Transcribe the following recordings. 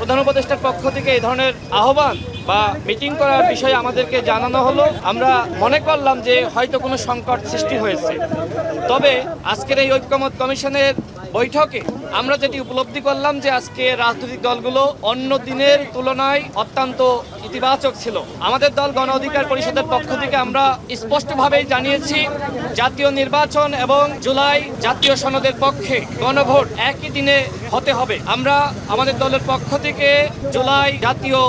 প্রধান উপদেষ্টার পক্ষ থেকে এই ধরনের আহ্বান বা মিটিং করার বিষয়ে আমাদেরকে জানানো হলো। আমরা মনে করলাম যে হয়তো কোনো সংকট সৃষ্টি হয়েছে। তবে আজকের এই ঐক্যমত কমিশনের বৈঠকে আমরা যেটি উপলব্ধি করলাম যে আজকে রাজনৈতিক দলগুলো অন্য দিনের তুলনায় অত্যন্ত ইতিবাচক ছিল। আমাদের দল গণ অধিকার পরিষদের পক্ষ থেকে আমরা স্পষ্টভাবেই জানিয়েছি, জাতীয় নির্বাচন এবং জুলাই জাতীয় সনদের পক্ষে গণভোট একই দিনে হতে হবে। আমরা আমাদের দলের পক্ষ থেকে জুলাই জাতীয়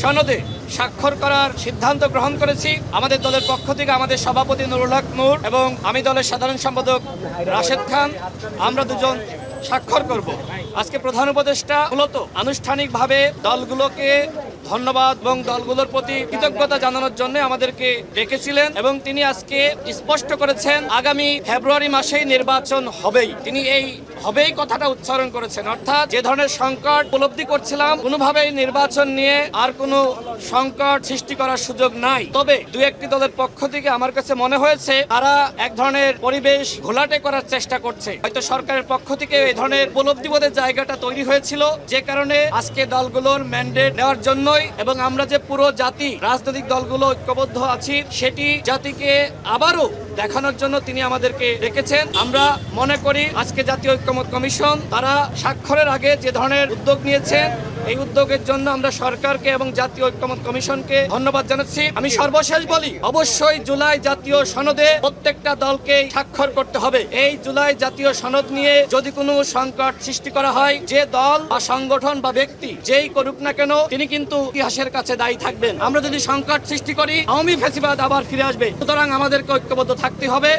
সনদে স্বাক্ষর করার সিদ্ধান্ত গ্রহণ করেছি। আমাদের দলের পক্ষ থেকে আমাদের সভাপতি নুরুল হক নূর এবং আমি দলের সাধারণ সম্পাদক রাশেদ খান, আমরা দুজন স্বাক্ষর করব। আজকে প্রধান উপদেষ্টা মূলত আনুষ্ঠানিকভাবে দলগুলোকে ধন্যবাদ এবং দলগুলোর প্রতি কৃতজ্ঞতা জানানোর জন্য আমাদেরকে ডেকেছিলেন এবং তিনি আজকে স্পষ্ট করেছেন, আগামী ফেব্রুয়ারি মাসেই নির্বাচন হবেই। তিনি এই হবেই কথাটা উচ্চারণ করেছেন। অর্থাৎ যে ধরনের সংকট উপলব্ধি করছিলাম, কোনোভাবেই নির্বাচন নিয়ে আর কোনো সংকট সৃষ্টি করার সুযোগ নাই। তবে দু একটি দলের পক্ষ থেকে আমার কাছে মনে হয়েছে, তারা এক ধরনের পরিবেশ ঘোলাটে করার চেষ্টা করছে। হয়তো সরকারের পক্ষ থেকে এই ধরনের উপলব্ধিবোধের জায়গাটা তৈরি হয়েছিল, যে কারণে আজকে দলগুলোর ম্যান্ডেট নেওয়ার জন্যই এবং আমরা যে পুরো জাতি, রাজনৈতিক দলগুলো ঐক্যবদ্ধ আছি, সেটি জাতিকে আবারও দেখানোর জন্য তিনি আমাদেরকে রেখেছেন আমরা মনে করি আজকে জাতীয় ঐক্যমত কমিশন তারা স্বাক্ষরের আগে যে ধরনের উদ্যোগ নিয়েছেন এই উদ্যোগের জন্য আমরা সরকারকে এবং জাতীয় ঐক্যমত কমিশনকে ধন্যবাদ জানাচ্ছি। আমি সর্বশেষ বলি, অবশ্যই জুলাই জাতীয় সনদে প্রত্যেকটা দলকে স্বাক্ষর করতে হবে। এই জুলাই জাতীয় সনদ নিয়ে যদি কোনো সংকট সৃষ্টি করা হয়, যে দল বা সংগঠন বা ব্যক্তি যেই করুক না কেন, তিনি কিন্তু ইতিহাসের কাছে দায়ী থাকবেন। আমরা যদি সংকট সৃষ্টি করি, আওয়ামী ফেসিবাদ আবার ফিরে আসবে। সুতরাং আমাদেরকে ঐক্যবদ্ধ থাকতে হবে।